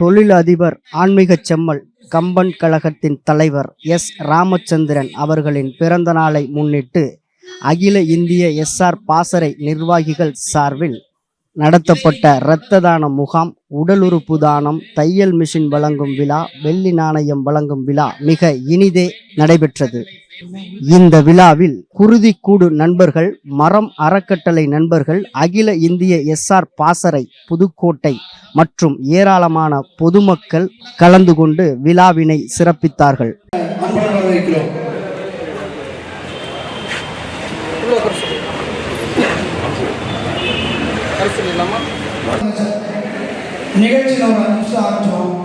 தொழிலதிபர் ஆன்மீக செம்மல் கம்பன் கழகத்தின் தலைவர் எஸ். ராமச்சந்திரன் அவர்களின் பிறந்த நாளை முன்னிட்டு அகில இந்திய எஸ்ஆர் பாசறை நிர்வாகிகள் சார்பில் நடத்தப்பட்ட இரத்த தான முகாம் உடல் உறுப்பு தானம் தையல் மிஷின் வழங்கும் விழா வெள்ளி நாணயம் வழங்கும் விழா மிக இனிதே நடைபெற்றது. இந்த விழாவில் குருதிக்கூடு நண்பர்கள் மரம் அறக்கட்டளை நண்பர்கள் அகில இந்திய எஸ்ஆர் பாசறை புதுக்கோட்டை மற்றும் ஏராளமான பொதுமக்கள் கலந்து கொண்டு விழாவினை சிறப்பித்தார்கள். அன்பாக வரவேற்கிறோம் நிகழ்ச்சியில் ஒரு அஞ்சு நிமிஷம் ஆரம்பிச்சோம்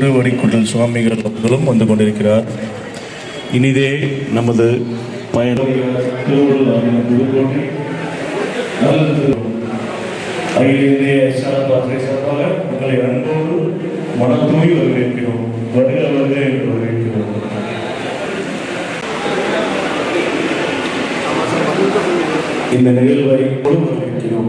திருவடிக்குடல் சுவாமிகள் அவர்களும் வந்து கொண்டிருக்கிறார். இனிதே நமது பயணம் அகில சார்பாக உங்களை அன்போடு மனத்தூய் வரவேற்கிறோம் வருக வருக என்று வரவேற்கிறோம் இந்த நிகழ்வை கூட வரவேற்கிறோம்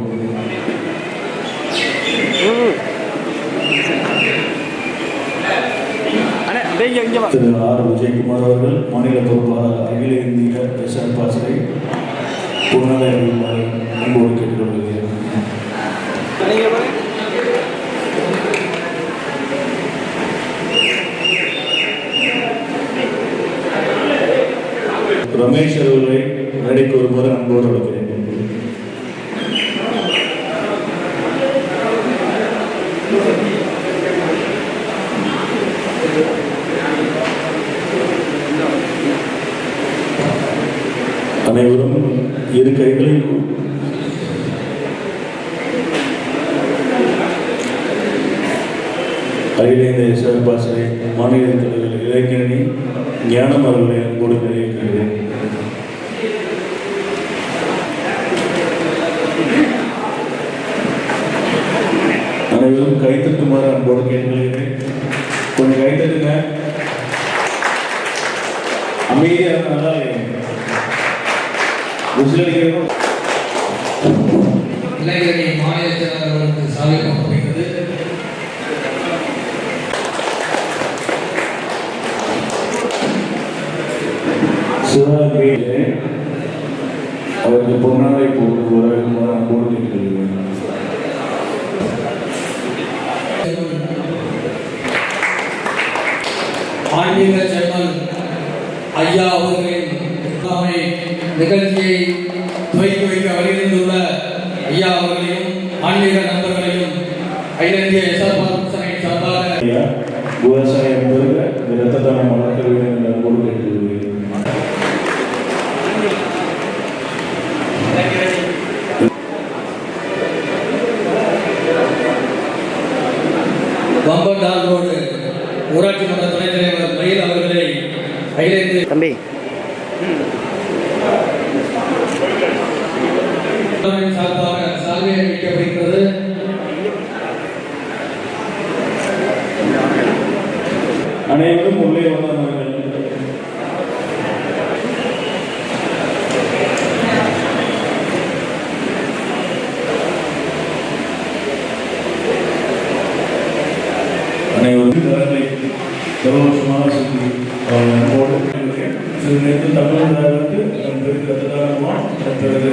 திரு ஆர். விஜயகுமார் அவர்கள் மாநில பொறுப்பாளர் அகில இந்திய எஸ்ஆர் பாசறை புறநகை அறிவிப்பாளர் அன்போடு கேட்டுக்கொள்கிறேன். ரமேஷ் அவர்களை நடைக்கு வருமாறு அன்போடு அழைக்கிறேன். அனைவரும் இரு கைகளை அகில இந்திய எஸ்ஆர் மாநில தலைவர் இளைஞரணி ஞானம் அவர்களை அன்போடு நிறைவேற்றுகிறேன் அனைவரும் கைத்தட்டுமாறு அன்போடு கேட்கிறேன் கொஞ்சம் கைத்தட்டுங்க அமைதியாக நல்லா இருங்க. இளைஞரணி மாநில செயலாளர் அவர்களுக்கு சாலை கொடுக்கப்படுகிறது சிவகங்கையிலே அவருக்கு பொன்னாடை போட்டு வரவேற்குமாறு அன்போடு கேட்டுக்கொள்கிறேன் ஆன்மீக செம்மல் ஐயா அவர்களின் நிகழ்ச்சியை துவக்கி வைக்க வருகின்றுள்ள ஐயா அவர்களையும் ஆன்மீக நண்பர்களையும் அகில இந்திய எஸ்ஆர்பாசனை சார்பாக விவசாயம் பெருக இந்த இரத்த தானம் வளர்க்க வேண்டும் என்று ஊராட்சி மன்ற துணைத் தலைவர் மயில் அவர்களை தம்பி. தலைவரின் சார்பாக சால்வை அளிக்கப்படுகிறது. அனைவரும் உள்ளே வந்தவர்கள் அனைவரும் கரங்களை சுற்றி அன்போடு சில நேரத்தில் தமிழர்களுக்கு அதன் பிறகு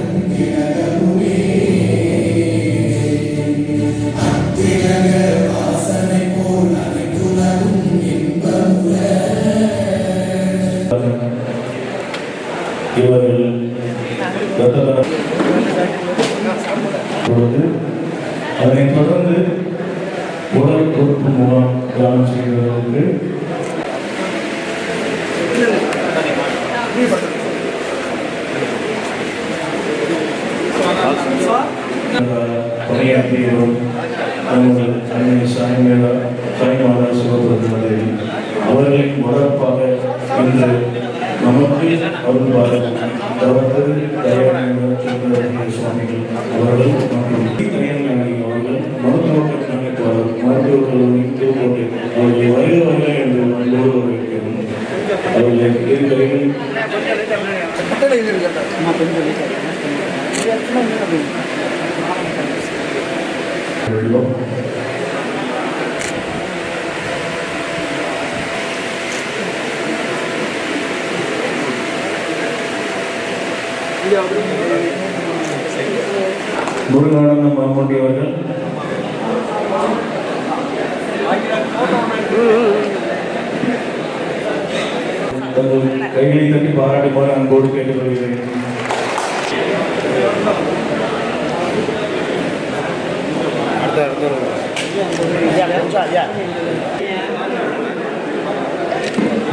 பணியாற்றி வரும் அன்னை சாய்மேலா சாய்மாதா சிவபெருமானை அவர்களின் வளர்ப்பாக இன்று நமக்கு அருள்வார்கள் டாக்டர் தயானந்த சுவாமிகள் அவர்கள் மற்றும் அவர்கள் மருத்துவ கட்டமைப்பாளர் மருத்துவக் கல்லூரி புதுக்கோட்டை அவர்களை வருக என்று அன்போடு வரவேற்கிறோம் அவர்களை உள்ளோம் முருகானந்த மாமூட்டி அவர்கள் தங்கள் கைகளை தட்டி பாராட்டுமாறு அன்போடு கேட்டுக்கொள்கிறேன்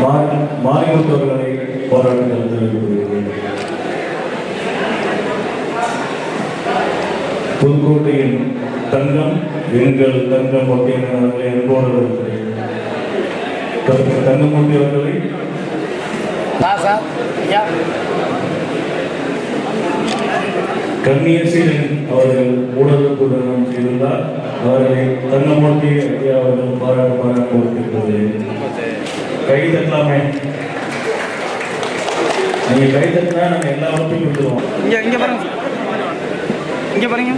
மாறி மாறிமுத்தவர்களை பாராட்டுதல் தெரிவித்துக் புதுக்கோட்டையின் தங்கம் எங்கள் தங்கம் அப்படின்னு அவர்களை அன்போடு தங்கமூர்த்தி அவர்களை? கண்ணியசீலன் அவர்கள் ஊடகத்துடன் செய்துள்ளார் அவர்களை தங்கமூர்த்தி அவர்கள் பாராட்டு பாராட்டு கொடுத்திருக்கிறது கை தட்டலாமே நீங்க கை தட்டினா நாங்கள் எல்லா வகுப்பையும் கொடுத்துருவோம் இங்கே இங்கே பாருங்க. இங்கே பாருங்க.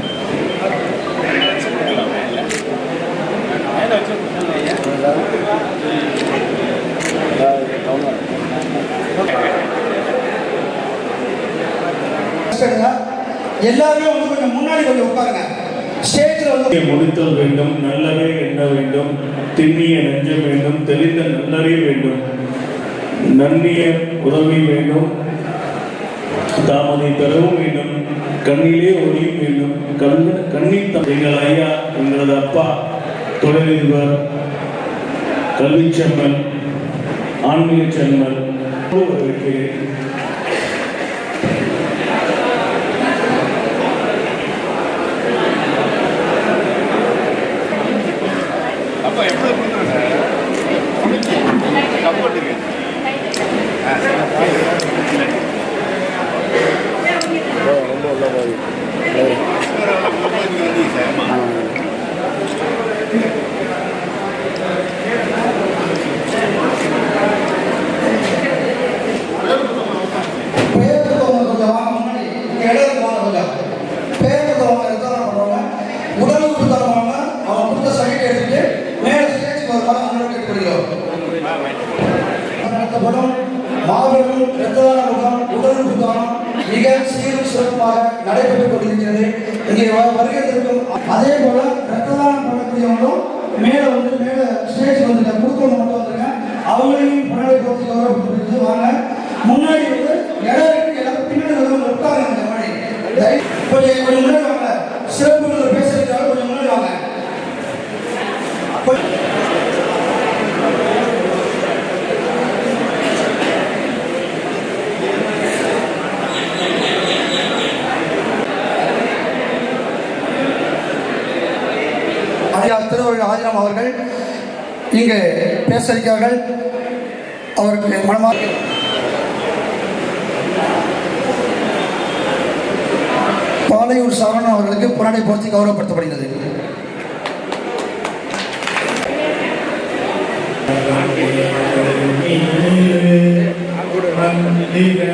எல்லாருமே வந்து கொஞ்சம் முன்னாடி கொஞ்சம் உட்காருங்க. வந்து முடித்தல் வேண்டும் நல்லவே எண்ண வேண்டும் திண்ணிய நெஞ்சம் வேண்டும் தெளிந்த நல்லறிய வேண்டும். நன்னிய உதவி வேண்டும் தாமதை பெறவும் வேண்டும் கண்ணிலே ஒளியும் வேண்டும். கண் கண்ணில் த- எங்கள் ஐயா எங்களது அப்பா தொழிலதிபர் கல்வி செம்மல் ஆன்மீக செம்மல் இருக்கிறேன் பேர் இருக்கவங்க கொஞ்சம் வாங்க முன்னாடி இங்க இடம் இருக்கு வாங்க கொஞ்சம் பேர் இருக்கவங்க நிர்தாரணம் பண்ணுவாங்க உடல் உறுப்பு தருவாங்க அவங்க கொடுத்த சர்டிஃபிகேட் எடுத்துட்டு மேலே ஸ்டேஜுக்கு வருவாங்க அவங்களோட கேட்டுக்கொள்கிறோம் நடத்தப்படும் மாபெரும் இரத்ததான முகாம் உடல் உறுப்பு தானம் மிக சீரும் சிறப்பாக நடைபெற்றுக் கொண்டிருக்கிறது. இங்கே வ- வருகை தருக்கும் அதே போல ரத்ததானம் பண்ணக்கூடியவங்களும் மேலே வந்து மேலே ஸ்டேஜ் வந்துருங்க கொடுக்கவங்க மட்டும் வந்துருங்க அவங்களையும் முன்னாடி பொறுத்து கௌரவப்படுத்தி வாங்க. முன்னாடி வந்து இடம் இருக்கு எல்லாரும் பின்னாடி உட்காருங்க இந்த மாதிரி. தயவு- கொஞ்சம் கொஞ்சம் முன்னாடி வாங்க சிறப்பு விருந்தினர் பேசுறதுக்காக கொஞ்சம் முன்னாடி வாங்க கொஞ்சம் அடியார் திருவள்ளுவர் ஆதினம் அவர்கள் இங்கு பேச இருக்கிறார்கள் அவருக்கு மனமாக பாலையூர் சரவணன் அவர்களுக்கு புராணை போர்த்தி கௌரவப்படுத்தப்படுகிறது உடைய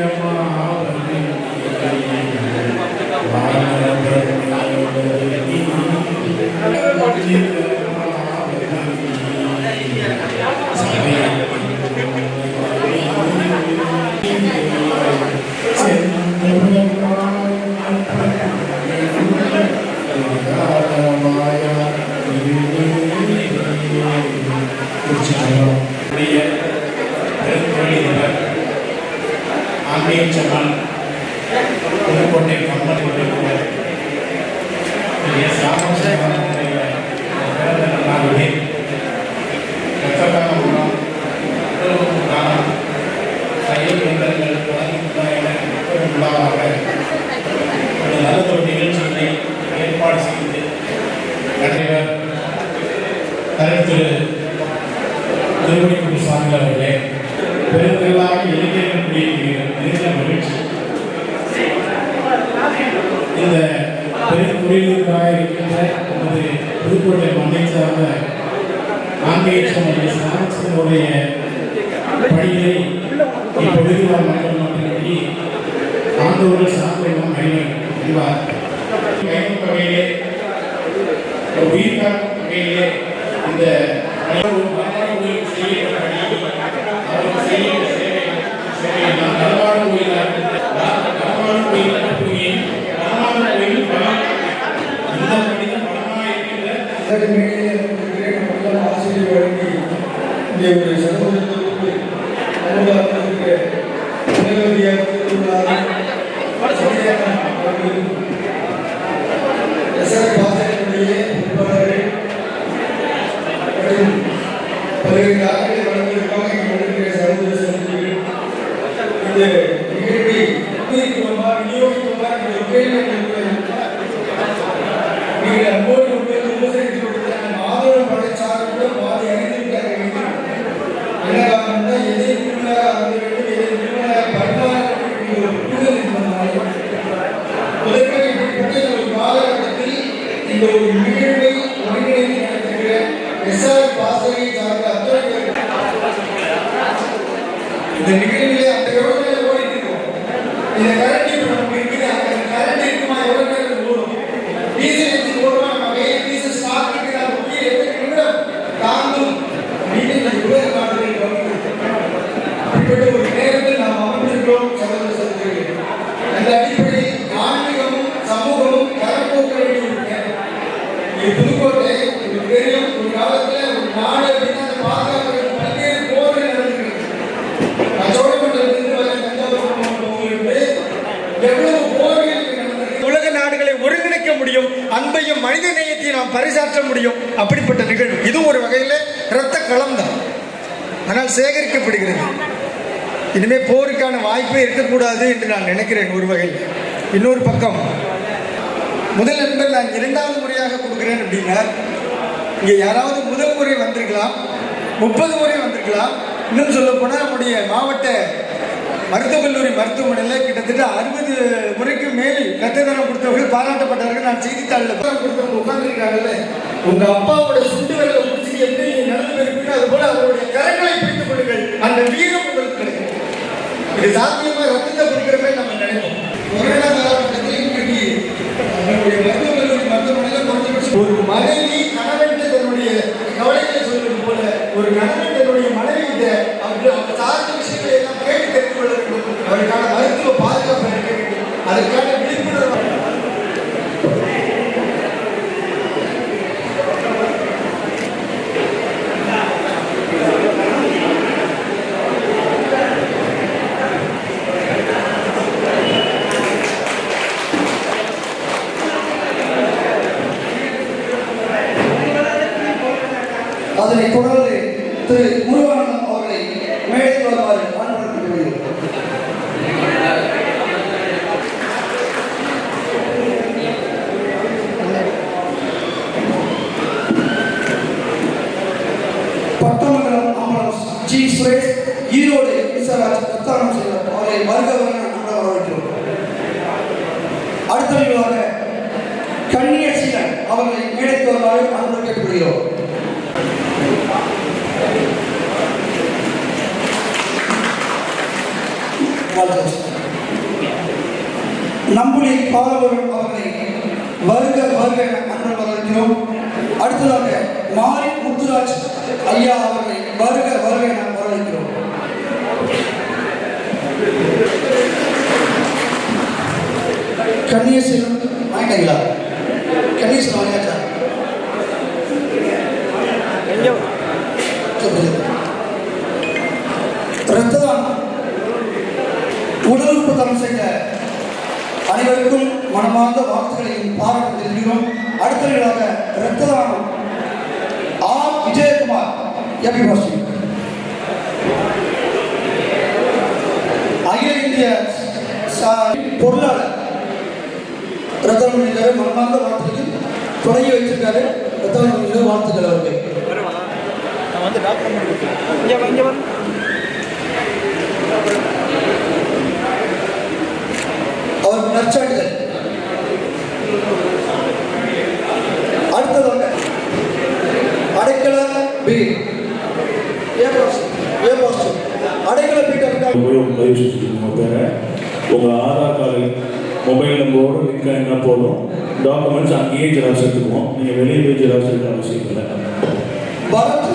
இந்த ஒரு நிகழ்வை ஒருங்கிணைந்து நடத்துகிற எஸ்ஆர் பாசறை சார்ந்த அத்தனை இந்த நிகழ்வில் முடியும் அன்பையும் மனித நேயத்தையும் நாம் பரிசாற்ற முடியும். அப்படிப்பட்ட நிகழ்வு. இது ஒரு வகையில் இரத்த களம் தான். ஆனால் சேகரிக்கப்படுகிறது. இனிமே போருக்கான வாய்ப்பே இருக்கக்கூடாது என்று நான் நினைக்கிறேன் ஒரு வகையில். இன்னொரு பக்கம் முதல் நண்பர் நான் இரண்டாவது முறையாக கொடுக்குறேன் அப்படின்னா இங்கே யாராவது முதல் முறை வந்திருக்கலாம் முப்பது முறை வந்திருக்கலாம். இன்னும் சொல்ல போனால் நம்முடைய மாவட்ட மருத்துவக் கல்லூரி மருத்துவமனையில் கிட்டத்தட்ட அறுபது முறைக்கு மேல் ரத்த தானம் கொடுத்தவர்கள் பாராட்டப்பட்டவர்கள் நான் செய்தித்தாளில் கொடுத்தவங்க உட்கார்ந்துருக்காங்கல்ல. உங்க அப்பாவோட சுண்டு விரல முடிச்சு எப்படி நீங்க நடந்து போயிருப்பீங்க அது போல அவருடைய கரங்களை பிடித்துக் கொள்ளுங்கள். அந்த வீரம் உங்களுக்கு கிடைக்கும். இது சாத்தியமா ரத்தத்தை கொடுக்கிறப்ப நம்ம நினைப்போம். கொரோனா காலகட்டத்தில் இன்றைக்கு நம்முடைய மருத்துவக் கல்லூரி ஒரு மனைவி கணவன் தன்னுடைய கவலைகளை சொல்வது போல ஒரு கணவன் தன்னுடைய மனைவியிட்ட அவர்கள் அவர் சார்ந்த விஷயங்களை எல்லாம் கேட்டு தெரிந்து கொள்ள வேண்டும் அவருக்கான மருத்துவ பாதுகாப்பு அளிக்க வேண்டும் அதற்கான விழிப்புணர்வு அதனைத் தொடர்ந்து திரு முருகானந்தம் அவர்களை மேடைக்கு வருமாறு ராஜராஜன் நம்முடைய பாலவர்கள் அவர்களை வருக வருக என வரவேற்கிறோம். அடுத்ததாக மாரி முத்துராஜ் ஐயா அவர்களை வருக வருக என வரவேற்கிறோம். கன்னியசீலம் வாங்கிட்டீங்களா? கன்னியசீலம் வாங்கியாச்சா ரத்த தானம் உடல் உறுப்பு செய்த அனைவருக்கும் மனமார்ந்த வாழ்த்துக்களையும் பாராட்டு தெரிவிக்கிறோம். அடுத்தவர்களாக ரத்த தானம் ஆர் விஜயகுமார் எபி வாசி அகில இந்திய பொருளாளர். ரத்தனம் மனமார்ந்த வாழ்த்துக்கள் தொடங்கி வச்சிருக்காரு ரத்தனம் பண்ணியிருக்காரு வாழ்த்துக்கள் அவருக்கு. வந்து டாக்டர் இங்கே வந்து அவர் நற்சாட்டுதல் அடுத்ததாக அடைக்கல B A positive A positive Adaikala B பதிவு ஆதார் கார்டு மொபைல் நம்பரோட லிங்க் என்ன போதும். டாக்குமெண்ட்ஸ் அங்கேயே ஜெராக்ஸ் எடுத்துக்குவோம். நீங்கள் ஜெராக்ஸ் எடுக்க அவசியம் இல்லை. பாரத்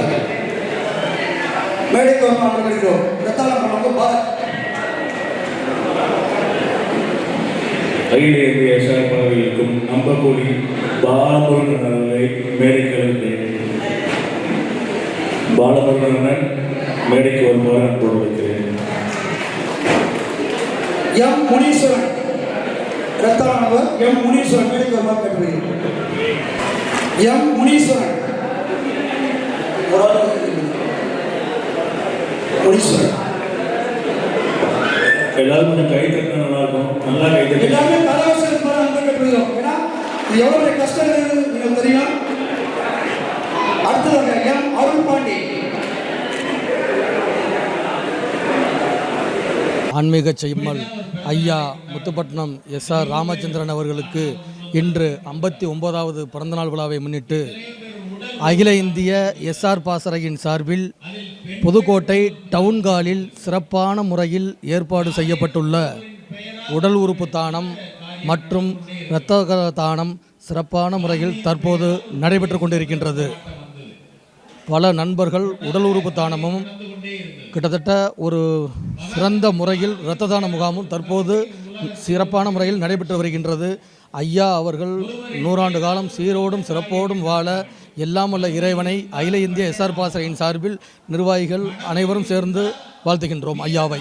மேடைக்கு வந்து அமர்ந்திருக்கிறோம். ரத்தாளம் பண்ணுவோம் அகில இந்திய சார்பாளர்களுக்கும் நம்பக்கூடி பாலமுருகன் அவர்களை மேடைக்கு அழைக்கிறேன் பாலமுருகன் மேடைக்கு வருமாறு அன்போடு வைக்கிறேன் எம் முனீஸ்வரன். ரத்தாளம் நபர் எம் முனீஸ்வரன் மேடைக்கு வருமாறு கேட்டுக்கிறேன் எம் முனீஸ்வரன். முனீஸ்வரன். எல்லாரும் கொஞ்சம் கை தட்டினா நல்லா இருக்கும் நல்லா கை தட்டி எல்லாமே கலாவசரம் போல அன்பு கேட்டுக்கிறோம் ஏன்னா இது எவ்வளவு பெரிய கஷ்டம் இருக்குது உங்களுக்கு தெரியும்? அடுத்ததாக எம் அருள் பாண்டி. ஆன்மீக செம்மல் ஐயா முத்துப்பட்டினம் எஸ் ஆர் ராமச்சந்திரன் அவர்களுக்கு இன்று ஐம்பத்தி ஒன்பதாவது பிறந்தநாள் விழாவை முன்னிட்டு அகில இந்திய எஸ்ஆர் பாசறையின் சார்பில் புதுக்கோட்டை டவுன்காலில் சிறப்பான முறையில் ஏற்பாடு செய்யப்பட்டுள்ள உடல் உறுப்பு தானம் மற்றும் இரத்த தானம் சிறப்பான முறையில் தற்போது நடைபெற்று கொண்டிருக்கின்றது. பல நண்பர்கள் உடல் உறுப்பு தானமும் கிட்டத்தட்ட ஒரு சிறந்த முறையில் இரத்த தான முகாமும் தற்போது சிறப்பான முறையில் நடைபெற்று வருகின்றது. ஐயா அவர்கள் நூறாண்டு காலம் சீரோடும் சிறப்போடும் வாழ எல்லாம் உள்ள இறைவனை அகில இந்திய எஸ்ஆர் பாசறையின் சார்பில் நிர்வாகிகள் அனைவரும் சேர்ந்து வாழ்த்துகின்றோம் ஐயாவை.